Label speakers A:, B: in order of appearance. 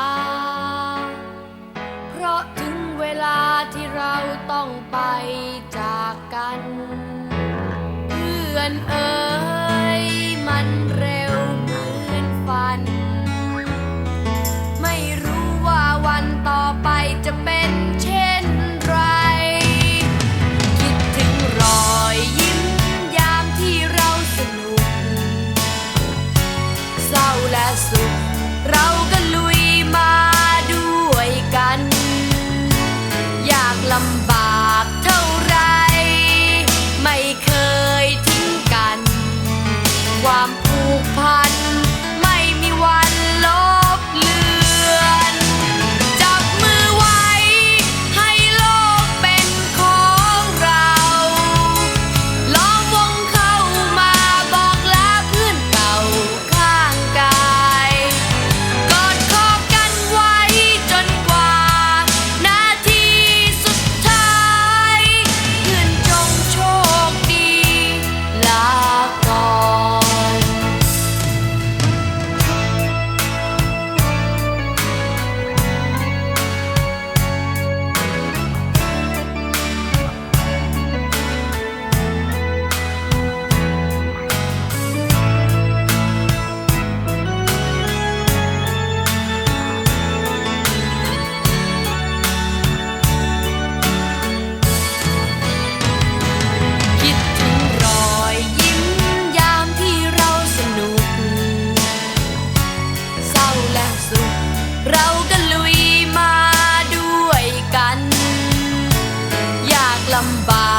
A: า เพราะถึงเวลาที่เราต้องไปจากกัน เพื่อนเอ๋ somebody.